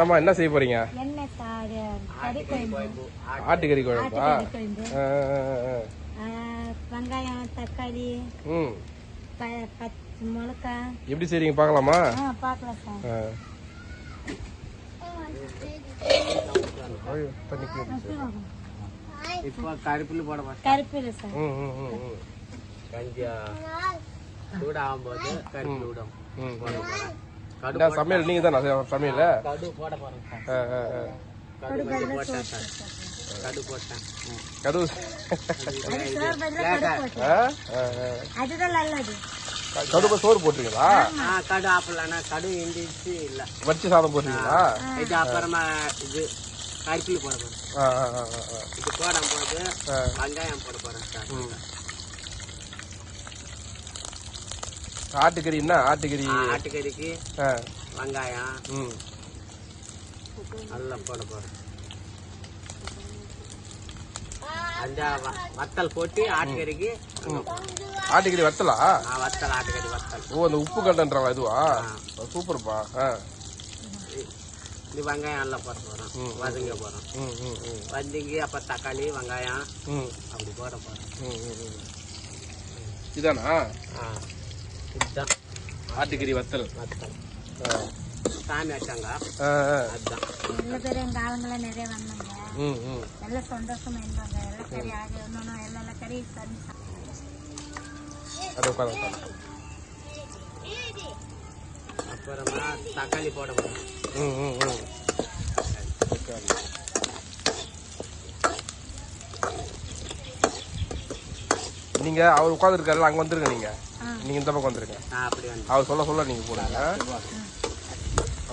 என்னம்மா என்ன செய்ய போறீங்க? ஆட்டுக்கறி குழம்பா. வெங்காயம் தக்காளி ம். மிளகா எப்படி செய்றீங்க? பார்க்கலாமா? ஆ பார்க்கலாம் சார். இப்போ கருப்பில் போட மாட்டேன். கருப்பில் சார். ம், ம், ம், ம். கொஞ்சம் சூடாகும்போது கருப்பில் விடும். போட போகிறேன் என்ன சமையல் நீங்க தான் சமையல் கடு போட போகிறேன் சார் ஆ, ஆ, ஆ. கடு கொஞ்சம் போட்டேன் சார். கடு போட்டேன். கடுகு சோறு பதிலாக கடுகு போட்டு ஆ? ஆ, ஆ. அதுதான் நல்லது. கடுகு சோறு போட்டுருக்கீங்களா ஆ கடு ஆப்பிடலாண்ணா கடு இண்டிச்சு இல்லை. வடிச்சு சாதம் போட்டுருக்கீங்களா இது அப்புறமா இது கருப்பில் போட ஆ. இது போடும்போது ஆ. வெங்காயம் போட போகிறேன் ம். ஆட்டுக்கறி. ஆட்டுக்கறிக்கு வெங்காயம். ம். நல்லா போட போகிறேன் அந்த வத்தல் போட்டு ஆட்டுக்கறிக்கு. ஆட்டுக்கறி வத்தலா? வத்தல் ஆட்டுக்கறி வத்தல். ஓ அந்த உப்பு கண்டன்றவா இதுவா? சூப்பர்ப்பா. ஆ. இது வெங்காயம் நல்லா போட போகிறோம். வதங்க போகிறோம் வதங்கி அப்போ தக்காளி வெங்காயம் ம். அப்படி போட போகிறோம். இதானா? ஆ. இதுதான். ஆட்டுக்கறி வத்தல். சாமி வச்சாங்க. அதுதான். நல்ல பேர் எங்கள் நிறைய வந்தாங்க. ம் ம். எல்லாம் சந்தோஷமா இருந்தாங்க. எல்லாம் கறி ஆக இன்னொன்று எல்லாம் கறி தண்ணி அது உட்காந்து அப்புறமா தக்காளி போட போகிறோம் ம் ம் ம். உட்காரு. நீங்க அவர் உட்காந்துருக்காரு அங்க வந்துருங்க நீங்க. நீங்க இந்த பக்கம் வந்துருங்க ஆ அப்படி வந்து அவர் சொல்ல சொல்ல நீங்க போடுங்க.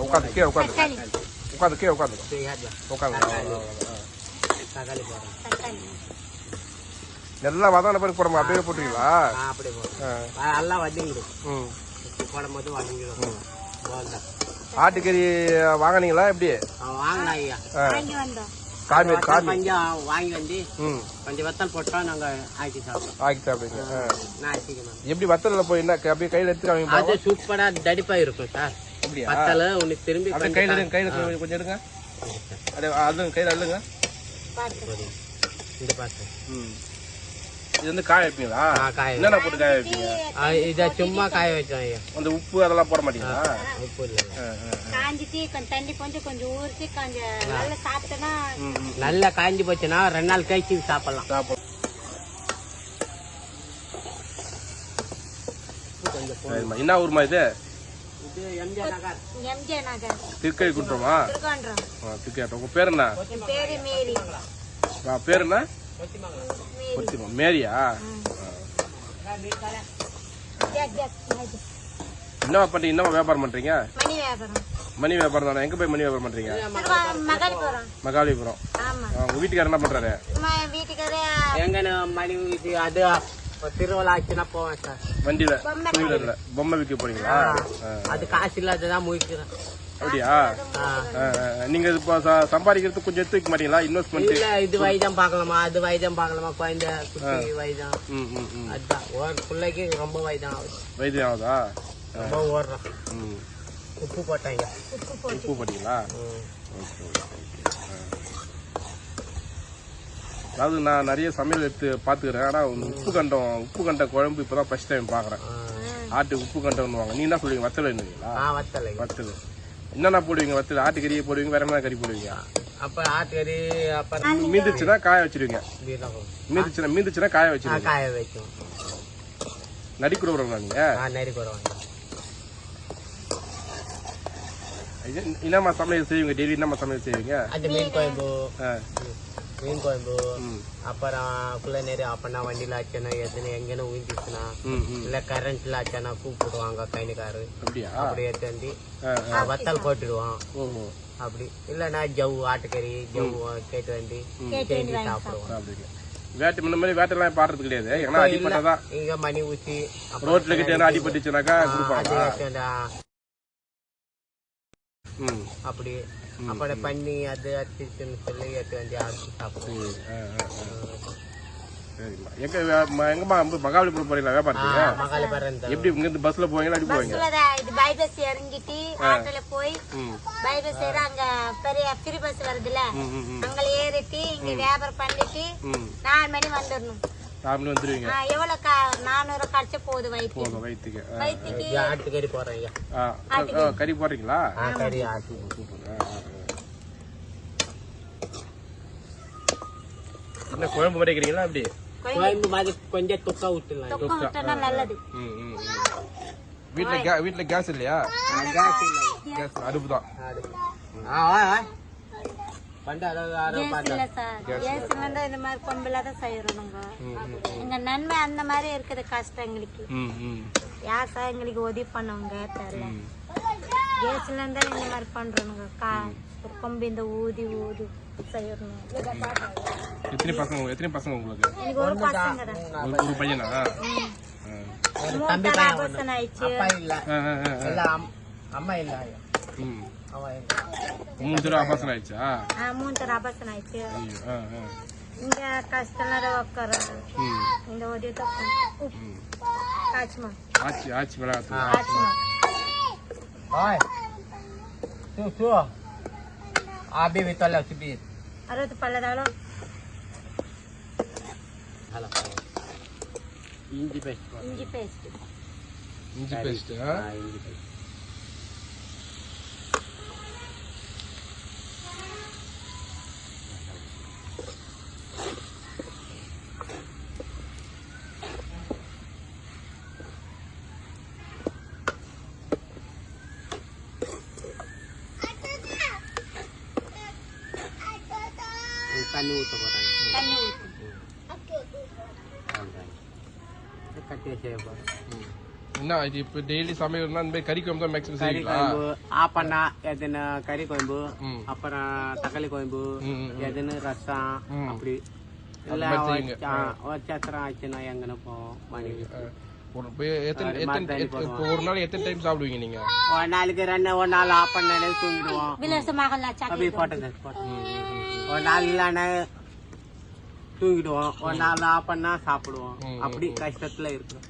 உட்காந்து கீழே உட்காந்து உட்காந்து கீழே உட்காந்து உட்காந்து எல்லாம் வதான பிறகு போடுங்க. அப்படியே ஆ. எல்லாம் வதங்கிடும். ம். போடும்போது வதங்கிடும். போல்தான் ஆட்டுக்கறி வாங்குனீங்களா? எப்படி? வாங்கினா வத்தல் சாமி கொஞ்சம் வாங்கி வந்து கொஞ்சம் வத்தல் போட்டா நாங்க ஆக்கி சாப்பிடுவோம். ஆக்கி சாப்பிடுங்க எப்படி வத்தல்ல போய் என்ன அப்படியே கையில எடுத்து காமிங்க அது சூப்பரா தடிப்பா இருக்கும் சார். அப்படியா? வத்தல் உனக்கு திரும்பி கையில கையில கொஞ்சம் எடுங்க. அப்படியே அள்ளுங்க கையில அள்ளுங்க. இந்த பாத்து. ம். இது வந்து காய வைப்பீங்களா? ஆ காய என்னென்ன போட்டு காய வைப்பீங்க? இத சும்மா காய வச்சோம் அந்த உப்பு அதெல்லாம் போட மாட்டீங்களா? உப்பு இல்லை. காஞ்சிட்டு கொஞ்சம் தண்ணி கொஞ்சம் கொஞ்சம் ஊற்றி கொஞ்சம் நல்லா சாப்பிட்டோன்னா காய்ஞ்சி போச்சுன்னா ரெண்டு நாள் கழிச்சு சாப்பிடலாம். சாப்பிடு. கொஞ்சம் சரிம்மா. என்ன ஊர்மா இது? இது எம்ஜிஆர் நகர். எம்ஜே நகர். திருக்கை திருக்கோன்றம். திருக்கை உங்க பேர் என்ன? என் பேரு மேரி. ஆ, பேர் என்ன? மேரியா. என்ன பண்றீங்க? என்ன வியாபாரம் பண்றீங்க? மணி வியாபாரம் தானே? எங்க போய் மணி வியாபாரம் பண்றீங்க? திருவா மகாலிபுரம். மகாலிபுரம் ஆமா. ஆ, உங்க வீட்டுக்காரர் என்ன பண்றாரு? திருவிழா ஆச்சுன்னா போவேன் சார். வண்டியில பொம்மை விற்க போறீங்களா. அது காசு இல்லாததான் முழிக்கிறேன் அப்படியா. நீங்க இப்போ சம்பாதிக்கிறது கொஞ்சம் எடுத்து வைக்க மாட்டீங்களா? இன்வெஸ்ட்மெண்ட் இல்ல இது வைத்தியம் பார்க்கலாமா? அது வைத்தியம் பார்க்கலாமா? குழந்தை குட்டி ம் அதுதான். ஒரு பிள்ளைக்கு ரொம்ப வைத்தியம் ஆகுது. வைத்தியம் ஆகுதா? ரொம்ப ஓடுறான். ம். உப்பு போட்டாங்க. உப்பு போட்டு உப்பு போட்டீங்களா. அதாவது நான் நிறைய சமையல் எடுத்து பார்த்துக்கிறேன். ஆனால் உப்பு கண்டம் உப்பு கண்ட குழம்பு இப்போ தான் ஃபஸ்ட் டைம் பார்க்குறேன். ஆட்டு உப்பு கண்டம்னுவாங்க நீ என்ன சொல்லுவீங்க வத்தல் என்னங்களா ஆ வத்தலை. வத்தல். என்னென்ன போடுவீங்க? வத்தல் ஆட்டுக்கறியை போடுவீங்க வேற என்ன கறி போடுவீங்க? அப்ப ஆட்டுக்கறி அப்புறம் மீந்துச்சுன்னா காய வச்சிருவீங்க. மீந்துச்சுன்னா மீந்துச்சுன்னா காய வச்சிருவீங்க. காய வைக்கும். நடிக்கிறவங்களா நீங்க? ஆ நெறி போடுவாங்க இது என்னம்மா சமையல் செய்வீங்க? டெய்லி என்னம்மா சமையல் செய்வீங்க? அது மீன் குழம்பு. ஆ, மீன் குழம்பு அப்புறம் குள்ள நேரு அப்பனா வண்டியில ஆச்சுன்னா எத்தனை எங்கேன்னு ம் இல்ல கரண்ட்ல ஆச்சுன்னா கூப்பிடுவாங்க கைனிக்காரு அப்படியா? அப்படி எடுத்து வத்தல் போட்டுடுவோம் அப்படி. இல்லைன்னா ஜவ்வு ஆட்டுக்கறி ஜவ்வு கேட்டு வந்து செஞ்சு சாப்பிடுவோம் வேட்டை முன்ன மாதிரி வேட்டைலாம் பாடுறது கிடையாது. ஏன்னா அடிப்பட்டதான் இங்க மணி ஊசி அப்புறம் ரோட்ல கிட்ட எதனா அடிபட்டுச்சுனாக்கா கொடுப்பாங்க. அப்படி. அப்புறம் பண்ணி அது அடிச்சுன்னு சொல்லி எடுத்து வந்து அடிச்சு சாப்பிடுவோம். சரிம்மா எங்க எங்கம்மா வந்து மகாபலிபுரம் போறீங்களா வியாபாரத்துக்கு மகாலிபுரம் எப்படி இங்க இருந்து பஸ்ல போவீங்களா எப்படி போவீங்க இது பைபஸ் இறங்கிட்டு ஆட்டோல போய் ம் பைபஸ் ஏற அங்க பெரிய ஃப்ரீ பஸ் ம். அங்க ஏறிட்டு இங்க வியாபாரம் பண்ணிட்டு நாலு மணி வந்துடணும் சாப்பிட்டு வந்துருவீங்க. ஆ, எவ்வளவு கா- நானூறு கிடைச்சா போகுது வயிற்று போதும் வயிற்றுக்கு. வயிற்றுக்கு ஐயா. ஆ, கறி போடுறீங்களா? கறி ஆட்டு. என்ன குழம்பு மாதிரி வைக்கிறீங்களா அப்படி கோயம்பு மாதிரி கொஞ்சம் தொக்கா விட்டுலாம் தொக்கம் விட்டோம்னா நல்லது. கேஸ் இல்லையா? கேஸ் இல்லை. கேஸ் அடுப்பு தான் ஆடு. ஆ ஆ, ஆ. பண்டு அதாவது ஆரோ கேஸ் இல்ல சார். இல்லைன்னா இந்த மாதிரி கொம்பில தான் செய்யறோம் நாங்க எங்க நன்மை அந்த மாதிரி இருக்குது கஷ்டம் எங்களுக்கு. ம் ம். யார் சார் எங்களுக்கு உதவி பண்ணவங்க தெரியல. இல்லைன்னா இந்த மாதிரி பண்றோம் கா ஒரு கொம்பு இந்த ஊதி ஊதி செய்யணும் எத்தனை பசங்க உங்க- எத்தனை பசங்க உங்களுக்கு? எனக்கு ஒரு பசங்க தான் ஒரு பையனா? தம்பி. ஆயிடுச்சு. அம்மா இல்ல. ஐயா. ம் அவன் இல்ல. மூணு தடவை ஆபாசனம் ஆயிடுச்சா ஆ, மூணு தடவை அபர்சன் ஆயிடுச்சு ஐயோ ஆ ஆ இங்க கஷ்டம் உட்கார ம் இந்த உதவி தான் உப்பு ம். காய்ச்சுமா ஆச்சி ஆச்சி விளையாட்டு காய்ச்சுமா Oi. Tu tu. Abi betul lah sebit. அறுபது பல்லதாலும் Halah. என்ன இது இப்போ டெய்லி சமையல்னா இந்த மாதிரி கறி குழம்பு தான் மேக்ஸிமம் கறி செய்வீங்களா? கோயம்பு ஆப்பண்ணா எதுன்னு கறி கோயம்பு ம். அப்புறம் தக்காளி ம். எதுன்னு ரசம். அப்படி. இல்லை மாதிரி செய்யுங்க. சத்திரம் ஆச்சுன்னா எங்கன்னு போவோம் மணிக்கு ஒரு இப்போ எத்தனை எத்தனை இப்போ ஒரு நாள் எத்தனை டைம் சாப்பிடுவீங்க நீங்க? ஒரு நாளைக்கு ரெண்டு ஒரு நாள் ஆஃப் பண்ண தூங்கிடுவோம் விலாசமாக அப்படி போட்டது போட்டது ஒரு நாள் இல்லைன்னா தூங்கிடுவோம் ஒரு நாள் ஆஃப் பண்ணா சாப்பிடுவோம். அப்படி கஷ்டத்துல இருக்கும்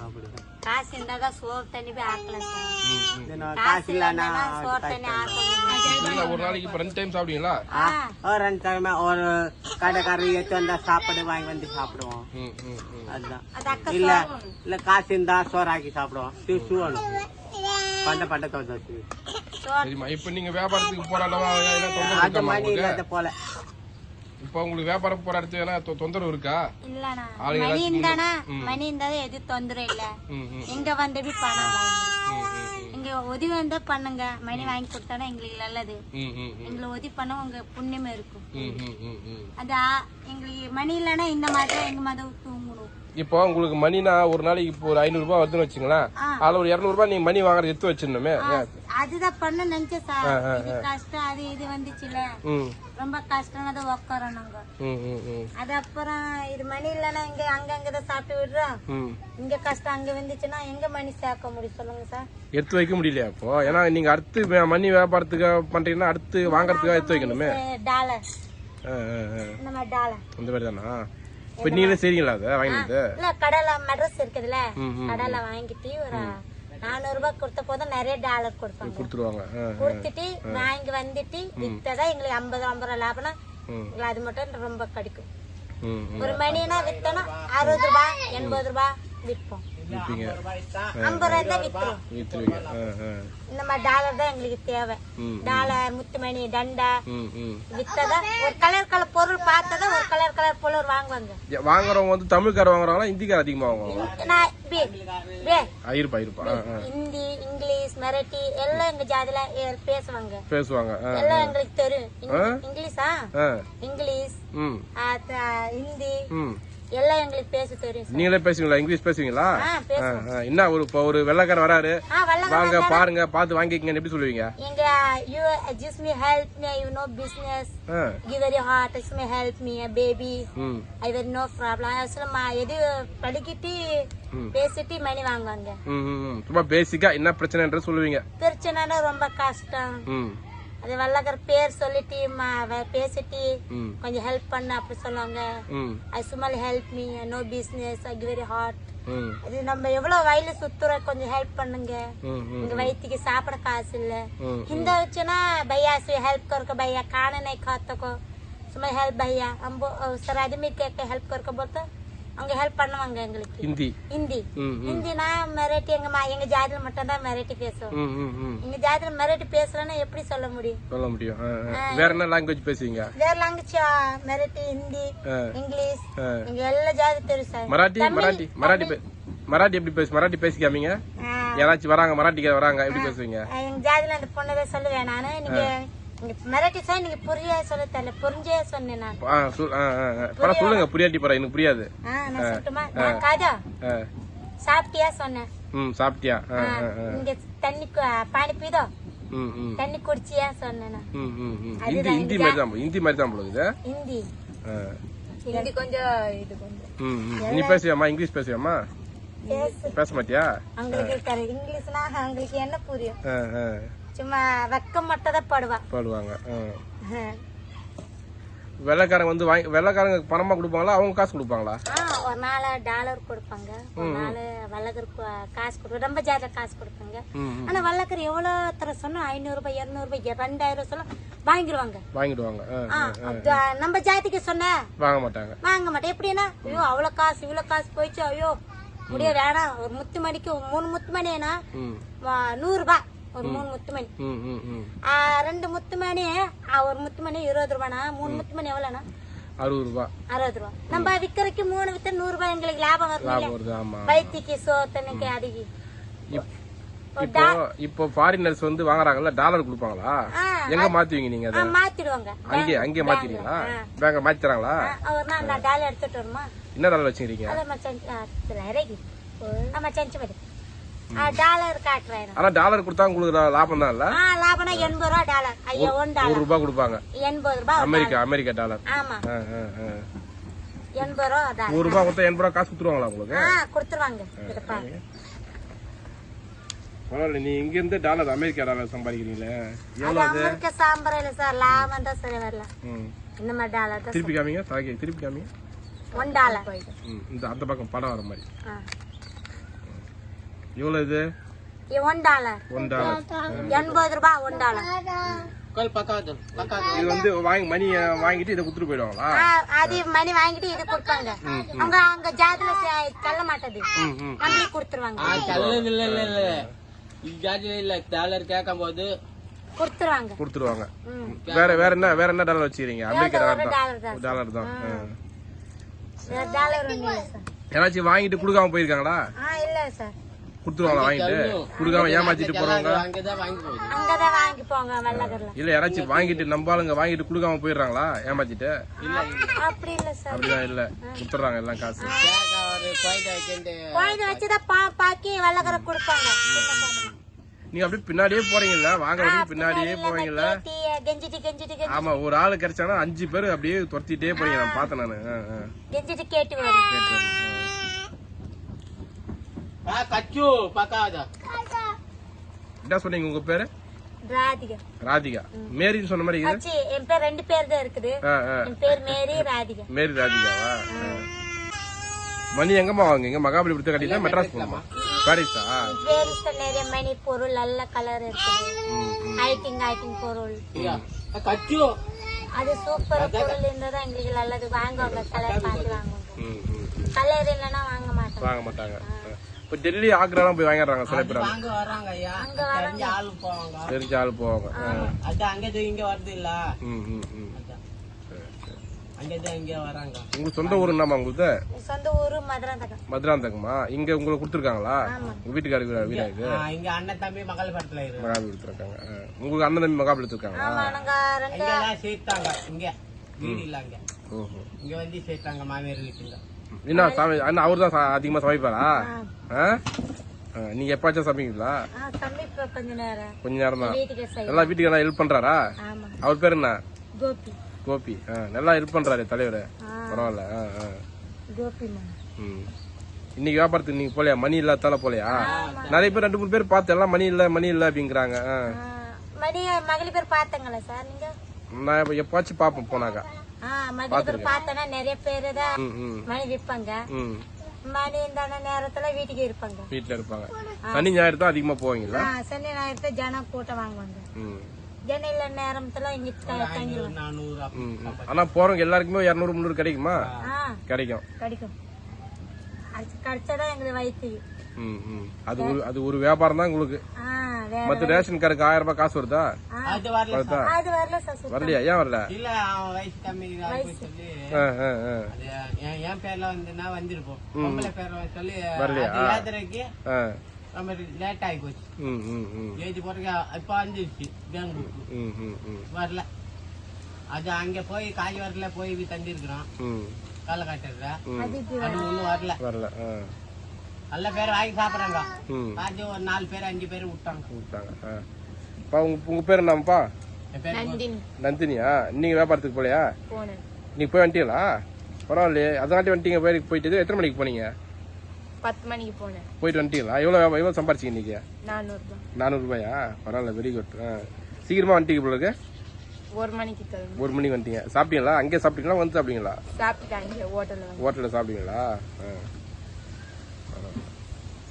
அப்படிதான் காசு இருந்தாதான் சோறு தண்ணி போய் ஆக்கலாம் காசு இல்லைன்னா சோறு தண்ணி ஒரு நாளைக்கு ரெண்டு டைம் சாப்பிடுவீங்களா? ஆ, ஒரு ரெண்டு டைம் ஒரு கடைக்காரர் எடுத்து வந்தா சாப்பாடு வாங்கி வந்து சாப்பிடுவோம். அதுதான். இல்ல இல்ல காசு இருந்தா சோறாக்கி சாப்பிடுவோம். சு- சுவணும் பண்ட பண்ட சோறு. சரிம்மா இப்போ நீங்க வியாபாரத்துக்கு போற அளவா போல. இப்போ உங்களுக்கு வியாபாரம் போற இடத்துல ஏன்னா தொ- தொந்தரவு இருக்கா? இல்லண்ணா. மணி இருந்தானா? மணி இருந்தாலும் எது தொந்தரவு இல்ல. எங்க வந்து போய் பணம் இங்க உதவி வந்தா பண்ணுங்க. மணி வாங்கி கொடுத்தானா எங்களுக்கு நல்லது. எங்களை உதவி பண்ண உங்க புண்ணியமா இருக்கும். அது எங்களுக்கு மணி இல்லைன்னா இந்த மாதிரி எங்க மாதிரி தூங்கணும். இப்போ உங்களுக்கு மணினா ஒரு நாளைக்கு இப்போ ஒரு ஐநூறு ரூபாய் வருதுன்னு வச்சுங்களேன். அதுல ஒரு இரநூறு ரூபாய் நீங்க மணி வாங்குறது எடுத்து வச்சிடணுமே? அதுதான் பண்ண நினைச்சேன் சார். இது கஷ்டம் அது இது வந்துச்சுல. ரொம்ப கஷ்டம் தான் உட்காரோம் நாங்க அது அப்புறம் இது மணி இல்லைன்னா இங்க அங்க அங்கதான் சாப்பிட்டு விடுறோம் இங்க கஷ்டம் அங்க வந்துச்சுன்னா எங்க மணி சேர்க்க முடியும் சொல்லுங்க சார்? எடுத்து வைக்க முடியலையா அப்போ ஏன்னா நீங்க அடுத்து மணி வியாபாரத்துக்கு பண்றீங்கன்னா அடுத்து வாங்குறதுக்காக எடுத்து வைக்கணுமே. டாலர். இந்த மாதிரி டாலர் அந்த மாதிரி தானா? இப்போ நீங்களே செய்றீங்களா அதை? வாங்கினது? இல்ல கடையில மெட்ரஸ் இருக்குதுல்ல. கடையில வாங்கிட்டு ஒரு நானூறு ரூபாய் கொடுத்த போதும் நிறைய டாலர் கொடுப்பாங்க. கொடுத்துருவாங்க. கொடுத்துட்டு வாங்கி வந்துட்டு வித்ததான் எங்களுக்கு ஐம்பது ஐம்பது ரூபா லாபம்னா. எங்களுக்கு அது மட்டும் ரொம்ப கிடைக்கும். ஒரு மணினா வித்தோம்னா அறுபது ரூபாய் எண்பது ரூபாய் விற்போம். விற்பீங்க ஐம்பது ரூபாய் தான் விற்றுருவீங்க ஆ இந்த மாதிரி டாலர் தான் எங்களுக்கு தேவை. டாலர் முத்துமணி தண்டா. ம் ம். வித்ததா ஒரு கலர் கலர் பொருள் பார்த்ததா ஒரு கலர் கலர் பொருள் வாங்குவாங்க. வாங்குறவங்க வந்து தமிழ்கார வாங்குறாங்களா ஹிந்திக்கார அதிகமாக வாங்குவாங்க நான் பே பே. ஆ, இருப்பா இருப்பா ஆ ஆ. ஹிந்தி இங்கிலீஷ் மராட்டி எல்லாம் எங்க ஜாதியில பேசுவாங்க. பேசுவாங்க. எல்லாம் எங்களுக்கு தெரியும். இங்க- இங்கிலீஷா? இங்கிலீஷ். ஹிந்தி எல்லாம் எங்களுக்கு பேச தெரியும் சார். நீங்களே பேசுவீங்களா? இங்கிலீஷ் பேசுவீங்களா. என்ன ஒரு இப்போ ஒரு வெள்ளைக்காரர் வராரு. வாங்க பாருங்க பார்த்து வாங்கிக்கங்கன்னு எப்படி சொல்லுவீங்க? எங்க you just me help me you no business just me help me a baby. ம். I will no problem. அசலமா எது படிக்கிட்டு ம். பேசிட்டு மணி வாங்குவாங்க. ம் ம், ம். சும்மா பேசிக்கா என்ன பிரச்சனைன்றது சொல்லுவீங்க. பிரச்சனைனா ரொம்ப கஷ்டம். ம். அது வல்லகர் பேர் சொல்லிட்டு பேசிட்டு கொஞ்சம் ஹெல்ப் பண்ண அப்படி சொல்லுவாங்க I small help me no business I very hot அது நம்ம எவ்வளவு வயல சுத்துற கொஞ்சம் ஹெல்ப் பண்ணுங்க உங்க வயிற்றுக்கு சாப்பிட காசு இல்ல இந்த வச்சுனா பையா ஹெல்ப் करके भैया खाना नहीं खाता को सुमल हेल्प भैया हम सर आदमी के हेल्प करके बोलते அவங்க ஹெல்ப் பண்ணுவாங்க எங்களுக்கு. ஹிந்தி. ஹிந்தி. ஹிந்தினா மிரட்டி எங்க எங்க ஜாதியில மட்டும் தான் மிரட்டி பேசுவோம். எங்க ஜாதியில மிரட்டி பேசலன்னா எப்படி சொல்ல முடியும்? சொல்ல முடியும். வேற என்ன லாங்குவேஜ் பேசுவீங்க? வேற லாங்குவேஜ் மிரட்டி ஹிந்தி இங்கிலீஷ் ஆ. எங்க எல்லா ஜாதி தெரியும் சார். மராட்டி மராட்டி மராட்டி மராட்டி எப்படி பேசு மராட்டி பேசி காமிங்க யாராச்சும் வராங்க மராட்டிக்கு வராங்க எப்படி பேசுவீங்க? எங்க ஜாதியில அந்த பொண்ணதை சொல்லுவேன் நானு. நீங்க நீங்க மிரட்டி சார் நீங்க புரிய சொல்ல தெரியல. புரிஞ்சே சொன்னேன் நான். சொல்லுங்க புரியாட்டி பரவ எனக்கு புரியாது. ஆ, நான் சொல்லட்டுமா? நான் காதா. சாப்பிட்டியா சொன்னேன். ம் சாப்பிட்டியா? இங்க தண்ணி பானி பீதோ ம் ம். தண்ணி குடிச்சியா சொன்னேன் ஹிந்தி ஹிந்தி மாதிரி தான் ஹிந்தி மாதிரி தான் போல இது ஹிந்தி. ஹிந்தி கொஞ்சம் இது கொஞ்சம். ம் ம். நீ பேசுவியாம்மா? இங்கிலீஷ் பேசுவியாம்மா? பேசு. பேச மாட்டியா? அவங்களுக்கு இங்கிலீஷ்னா அவங்களுக்கு என்ன புரியும்? சும்மா வெக்கம் மட்டும் தான் படுவா. பாடுவாங்க. வெள்ளைக்காரங்க வந்து வாங்கி வெள்ளைக்காரங்க பணமா கொடுப்பாங்களா? அவங்க காசு கொடுப்பாங்களா? ஒரு நாள் டாலர் கொடுப்பாங்க. ஒரு நாள் வல்லகர் காசு கொடுப்பாங்க ரொம்ப ஜாத காசு கொடுப்பாங்க. ம் ம். ஆனா வல்லக்கர் எவ்வளவு தர சொன்னா? ஐநூறு ரூபாய் இருநூறு ரூபாய் ரெண்டாயிரம் ரூபாய் சொல்ல வாங்கிடுவாங்க. வாங்கிடுவாங்க. நம்ம ஜாதிக்கு சொன்ன? வாங்க மாட்டாங்க. வாங்க மாட்டேன். எப்படின்னா ஐயோ அவ்வளவு காசு இவ்வளவு காசு போயிடுச்சு ஐயோ. முடிய வேணாம். ஒரு முத்து மணிக்கு மூணு முத்து மணினா ம். நூறு ரூபாய். ஒரு மூணு முத்துமணி. ரெண்டு முத்துமணி ஒரு முத்துமணி இருபது ரூபானா மூணு முத்துமணி எவ்வளோண்ணா? அறுபது ரூபாய் அறுபது ரூபாய் நம்ம விக்கிறதுக்கு மூணு வித்த நூறு ரூபாய் எங்களுக்கு லாபம் வரும் பைத்திக்கு சோத்தனுக்கு அதிகி. இப்போ ஃபாரினர்ஸ் வந்து வாங்குறாங்கல்ல டாலர் கொடுப்பாங்களா? எங்க மாத்துவீங்க நீங்க அதை? மாத்திடுவாங்க. அங்கே அங்கே மாத்திடுவீங்களா? பேங்க மாத்திறாங்களா ஒரு நாள் நான் டாலர் எடுத்துட்டு வருமா என்ன டாலர் வச்சுக்கிறீங்க? நம்ம செஞ்சு நம்ம செஞ்சு டாலர் காட்டுறாரு. ஆனா டாலர் கொடுத்தா உங்களுக்கு லாபம் தான் இல்ல? லாபம் எண்பது ரூபா டாலர் ஐயா ஒன் டாலர் ஒரு ரூபாய் கொடுப்பாங்க. எண்பது ரூபாய் அமெரிக்கா அமெரிக்கா டாலர் ஆமா. எண்பது ரூபா டாலர் ஒரு ரூபாய் கொடுத்தா எண்பது ரூபா காசு கொடுத்துருவாங்களா உங்களுக்கு? கொடுத்துருவாங்க. பரவாயில்ல நீ இங்க இருந்து டாலர் அமெரிக்கா டாலர் சம்பாதிக்கிறீங்களே? எவ்வளவு அது? அமெரிக்க சாம்பரையில சார் லாபம் தான் சரி வரல இந்த மாதிரி டாலர் திருப்பி காமிங்க சாகி திருப்பி காமிங்க. ஒன் டாலர் இந்த அந்த பக்கம் படம் வர மாதிரி. ஆ. எவ்வளவு இது? One dollar. One dollar. எண்பது ரூபாய் ஒன் டாலர். இது வந்து வாங்கி மணி வாங்கிட்டு இதை கொடுத்துட்டு போயிடுவாங்களா? ஆ, அது மணி வாங்கிட்டு இது கொடுப்பாங்க. அவங்க ஜாதியில செ- செல்ல மாட்டது. நம்மளுக்கு கொடுத்துருவாங்க. இல்ல இல்ல இல்ல. இது ஜாதி இல்ல டாலர் கேட்கும் போது கொடுத்துருவாங்க. கொடுத்துருவாங்க வேற வேற என்ன வேற என்ன டாலர் வச்சுக்கிறீங்க? அமெரிக்கா டாலர் தான். டாலர் யாராச்சும் வாங்கிட்டு கொடுக்காம போயிருக்காங்களா? ஆ இல்லை சார். கொடுத்துருவாங்களா? வாங்கிட்டு? கொடுக்காம ஏமாத்திட்டு போறவங்க? அங்கதான் வாங்கி போங்க இல்ல யாராச்சும் வாங்கிட்டு நம்பாளுங்க வாங்கிட்டு கொடுக்காம போயிடுறாங்களா? ஏமாத்திட்டு? அப்படி இல்லை சார். அப்படிதான் இல்ல. கொடுத்துறாங்க எல்லாம் காசு. வச்சுதான் பாக்கி கொடுப்பாங்க. நீங்க அப்படியே பின்னாடியே போறீங்கல்ல? வாங்க வரைக்கும் பின்னாடியே போவீங்கல்ல? ஆமா ஒரு ஆளு கிடைச்சானா அஞ்சு பேர் அப்படியே துரத்திட்டே போறீங்க நான் பார்த்தேன் நானு. கெஞ்சிட்டு கேட்டு வரும் கேட்டு வரேன். ஆ கச்சு பக்காது. என்ன சொன்னீங்க உங்க பேரு? ராதிகா. ராதிகா. மேரின்னு சொன்ன மாதிரி இது? என் பேர் ரெண்டு பேர் தான் இருக்குது. என் பேர் மேரி ராதிகா. மேரி ராதிகாவா. மணி எங்கம்மா வாங்குங்க மகாபலிபுரத்தை கட்டிட்டா மெட்ராஸ் போகணுமா? பாரிஸா? பேர் நிறைய மணி பொருள் நல்ல கலர் இருக்குது. ம். ஹைட்டிங் ஹைட்டிங் பொருள். கச்சு. அது சூப்பர் பொருள் இருந்ததா எங்களுக்கு நல்லது. வாங்குவாங்க கலர் பார்த்து வாங்குவாங்க ம், ம். கலர் இல்லைன்னா வாங்க மாட்டாங்க வாங்க மாட்டாங்க. இப்போ டெல்லி ஆக்ராலாம் போய் வாங்கிடுறாங்க சில பேர். வாங்க வராங்க ஐயா. தெரிஞ்ச ஆளு போவாங்க. தெரிஞ்ச ஆள் போவாங்க. அது அங்கே இங்க வருது இல்ல. உங்களுக்கு சொந்த ஊர் என்னம்மா உங்களுக்கு சொந்த ஊரு மதுராந்தகம். மதுராந்தகமா? இங்க உங்களுக்கு கொடுத்துருக்காங்களா? உங்க வீட்டுக்காரர் வீடா வீடா இது? ஆ, இங்க அண்ணன் தம்பி மகளப்பட்டில இருக்கு மகாபலிபுரத்தில் இருக்காங்க ஆ. உங்களுக்கு அண்ணன் தம்பி ரெண்டு. இங்கெல்லாம் சேர்த்தாங்க. இங்க. வீடு இல்ல அங்க. ஓஹோ. இங்க வந்து சேர்த்தாங்க மாமியார் வீட்டுல. என்ன சமை அண்ணா அவர் தான் அதிகமாக சமைப்பாரா? ஆ. நீங்க எப்பாச்சும் சமைப்பீங்களா? கொஞ்ச நேரம். தான் நல்லா வீட்டுக்கு நல்லா ஹெல்ப் பண்றாரா? அவர் பேர் என்ன? கோபி. ஆ, நல்லா ஹெல்ப் பண்றாரு தலைவர். பரவாயில்ல ஆ, ஆ. ம். இன்னைக்கு வியாபாரத்துக்கு நீங்க போலையா? மணி இல்லாதால போலையா? நிறைய பேர் ரெண்டு மூணு பேர் பார்த்து எல்லாம் மணி இல்ல மணி இல்ல அப்படிங்கிறாங்க மணி மகளிர் பேர் பார்த்தங்களா சார் நீங்க? நான் எப்பாச்சும் பார்ப்பேன் போனாக்கா. ஆ மகளிர் பேர் பார்த்தோன்னா நிறைய பேர் தான் மணி விற்பாங்க. மணி இந்த நேரத்துல வீட்டுக்கு இருப்பாங்க. வீட்டில் இருப்பாங்க. சனி ஞாயிறு தான் அதிகமாக போவீங்களா ஆ, சனி ஞாயிறு ஜனம் கூட்டம் வாங்குவாங்க. இல்ல நேரத்துல இங்க த- தங்கிடுவாங்க. நானூறு அப்படி. ம் ம். ஆனா போறவங்க எல்லாருக்குமே இரநூறு முந்நூறு கிடைக்குமா? ஆ. கிடைக்கும். கிடைக்கும். அது கிடைச்சாதான் எங்களுக்கு வயிற்று அது ஒரு அது ஒரு வியாபாரம் தான் உங்களுக்கு. மற்ற ரேஷன் கார்டுக்கு ஆயிரம் ரூபாய் காசு வருதா? அது வரல வருதா? அது வரல சார். வரலையா? ஏன் வரல? இல்ல அவன் வயசு கம்மி சொல்லி ஆ ஆ ஆ. அது என் பேர்ல வந்துன்னா வந்திருப்போம். பொம்பளை பேர்ல சொல்லி வரலையா? ஆ. ரொம்ப லேட் ஆகி போச்சு. ஏஜ் போறதுக்கு இப்ப வந்துருச்சு பேங்க் புக்கு ம் ம் ம். வரல. அது அங்க போய் காய் வரல போய் தந்திருக்கிறோம் ம். காலகட்டத்துல அது ஒண்ணும் வரல. வரல நல்ல பேர் வாங்கி சாப்பிடுறாங்க. ம். பாதி ஒரு நாலு பேர் அஞ்சு பேர் விட்டாங்க. விட்டாங்க ஆ. பா உங்க உங்க பேர் என்னப்பா நந்தினியா? நீங்க வியாபாரத்துக்கு போலையா? நீங்க போய் வந்துட்டீங்களா? பரவாயில்லையே. அதனாட்டி வந்துட்டீங்க பேருக்கு போயிட்டு எத்தனை மணிக்கு போனீங்க? பத்து மணிக்கு போனேன். போயிட்டு வந்துட்டீங்களா? எவ்வளோ எவ்வளோ சம்பாரிச்சிங்க இன்னைக்கு? நானூறு ரூபாய் நானூறுபாயா? பரவாயில்ல வெரி குட் ஆ. சீக்கிரமா வந்துட்டீங்க போல இருக்கு. ஒரு மணிக்கு ஒரு மணிக்கு வந்துட்டீங்க. சாப்பிட்டீங்களா? அங்கே சாப்பிட்டீங்களா? வந்து சாப்பிட்டீங்களா? சாப்பிட்டாங்க ஹோட்டல்ல ஹோட்டலில் சாப்பிட்டீங்களா? ஆ.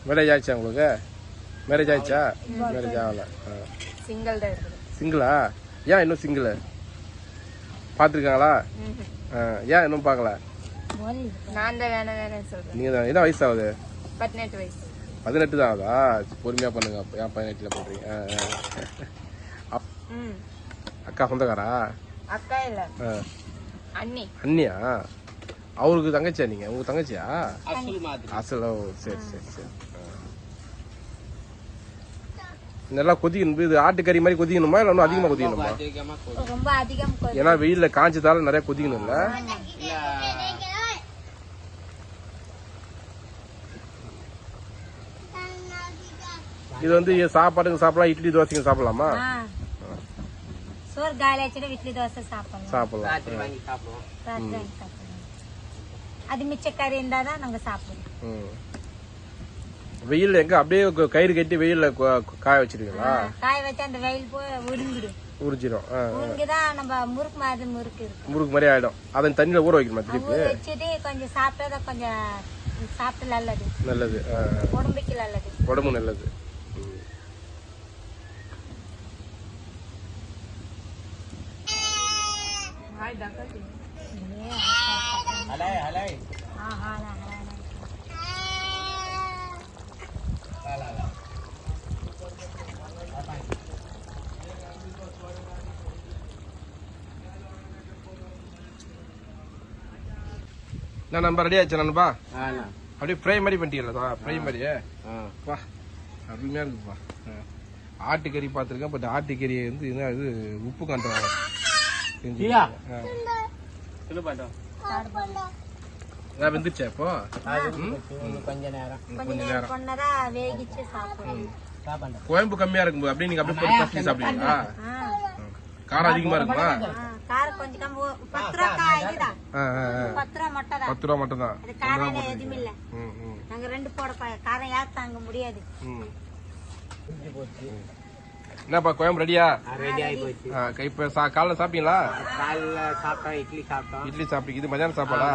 மேரேஜ் ஆயிடுச்சா உங்களுக்கு? மேரேஜ் ஆயிடுச்சா? மேரேஜ் ஆகல. சிங்கிள் தான் சிங்கிளா ஏன் இன்னும் சிங்கிள் பார்த்துருக்காங்களா? ஏன் இன்னும் பார்க்கல? நான் தான் வேணாம் நீங்கள் தான். என்ன வயசு ஆகுது? பதினெட்டு வயசு. பதினெட்டு தான் ஆகுதா? பொறுமையாக பண்ணுங்க அப்ப. ஏன் பதினெட்டில் பண்ணுறீங்க அக்கா சொந்தக்காரா? அக்கா இல்ல. ஆ. அண்ணி. அண்ணியா? அவருக்கு தங்கச்சியா நீங்கள் உங்கள் தங்கச்சியா? அசுல் மாதிரி. அசலோ சரி சரி சரி. நல்லா கொதிக்கணும். இது ஆட்டுக்கறி மாதிரி கொதிக்கணுமா? இல்லை இன்னும் அதிகமாக கொதிக்கணுமா? ஏன்னா வெயில்ல காஞ்சதால நிறைய கொதிக்கணும்ல இல்ல? இது வந்து சாப்பாடுங்க சாப்பிடலாம். இட்லி தோசைங்க சாப்பிடலாமா. சோறு காலி இட்லி தோசை சாப்பிடலாம். சாப்பிடலாம் ராத்திரி வாங்கி சாப்பிடுவோம் ராத்திரி வாங்கி சாப்பிடலாம் அது மிச்ச கறி இருந்தா தான் நாங்க சாப்பிடுவோம். ம். வெயில்ல எங்க? அப்படியே கயிறு கட்டி வெயில்ல காய வச்சிருக்கீங்களா காய வச்சு அந்த வெயில் போய் உருங்கிடும் உறிஞ்சிரும் ஆ. உருங்கிதான் நம்ம முறுக்கு மாதிரி முறுக்கு இருக்கும். முறுக்கு மாதிரி ஆயிடும். அதை தண்ணியில ஊற வைக்கணுமா திருப்பி? வச்சுட்டு கொஞ்சம் சாப்பிட்டா கொஞ்சம் சாப்பிட்டு நல்லது. நல்லது. உடம்புக்கு நல்லது. உடம்பு நல்லது. ம். ஹலே ஹலே ஆஹா ஆஹா, ஆஹா. நான் நண்பா ரெடி ஆச்சு நண்பா? ஆனா அப்படியே ஃப்ரை மாதிரி பண்ணிட்டீங்களா ஃப்ரை மாதிரியே. ஆ. பா அருமையா இருக்குப்பா. ஆட்டுக்கறி பார்த்துருக்கேன் பட் ஆட்டுக்கறி வந்து என்ன இது உப்பு கண்டம் வெந்துச்சா இப்போ? கொஞ்ச நேரம். கொஞ்ச நேரம். வேகிச்சு சாப்பிடணும் சாப்பாடு. குழம்பு கம்மியா இருக்கும்போது அப்படியே நீங்க அப்படியே போட்டு பசங்க சாப்பிடுவீங்களா. காரம் அதிகமா இருக்குமா? காரம் கொஞ்சம் கம்மி. பத்து ரூபா காய் இதுதான். ஆ, ஆ, ஆ. பத்து ரூபா மட்டும் தான் மட்டும் தான் அது காரம் எதுவும் இல்ல. நாங்க ரெண்டு போட காரம் யார் தாங்க முடியாது. என்னப்பா குழம்பு ரெடியா ரெடி ஆகி போச்சு ஆ, இப்ப சா- காலைல சாப்பிட்டீங்களா? காலைல சாப்பிட்டோம் இட்லி சாப்பிட்டோம். இட்லி சாப்பிட்டீங்க இது மதியானம் சாப்பாடா.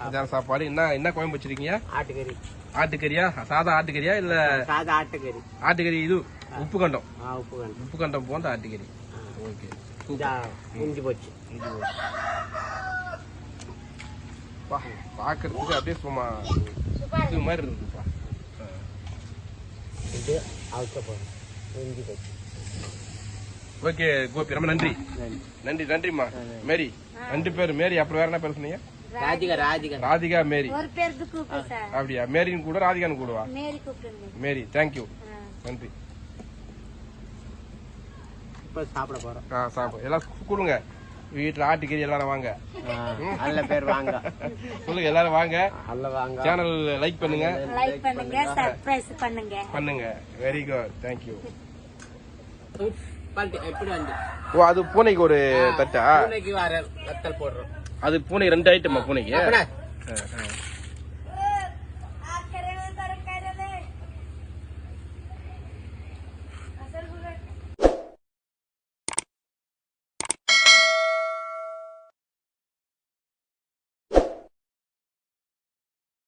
மதியானம் சாப்பாடு. என்ன என்ன குழம்பு வச்சிருக்கீங்க? ஆட்டுக்கறி. ஆட்டுக்கறியா? சாதா ஆட்டுக்கறியா இல்ல? சாதா ஆட்டுக்கறி. ஆட்டுக்கறி இது உப்பு கண்டம் உப்பு உப்பு கண்டம் போன்ற ஆட்டுக்கறி. ஓகே முடிஞ்சு போச்சு. பா பாக்குறதுக்கு அப்படியே சும்மா இது மாதிரி ஆ. இது அவுத்த போறோம் முடிஞ்சு போச்சு. ஓகே கோபி ரொம்ப நன்றி. நன்றி. நன்றி நன்றிம்மா. மேரி ரெண்டு பேர். மேரி அப்புறம் வேற என்ன பேர் சொன்னீங்க? ராதிகா ராதிகா. ராதிகா மேரி. அப்படியா? மேரின்னு கூட ராதிகான்னு கூடவா? Mary thank you. நன்றி. இப்ப சாப்பிட போறோம். ஆ சாப்பிடு. எல்லாம் கூடுங்க. வீட்டுல ஆட்டுக்கறி எல்லாரும் வாங்க. நல்ல பேர் வாங்க. சொல்லுங்க எல்லாரும் வாங்க. நல்ல வாங்க. சேனல் லைக் பண்ணுங்க. லைக் பண்ணுங்க சர்ப்ரைஸ் பண்ணுங்க. பண்ணுங்க. வெரி குட் எப்படி வந்து ஓ அது பூனைக்கு ஒரு தட்டா? பூனைக்கு வர வத்தல் போடுறோம். அது பூனை ரெண்டு ஐட்டமா பூனைக்கு.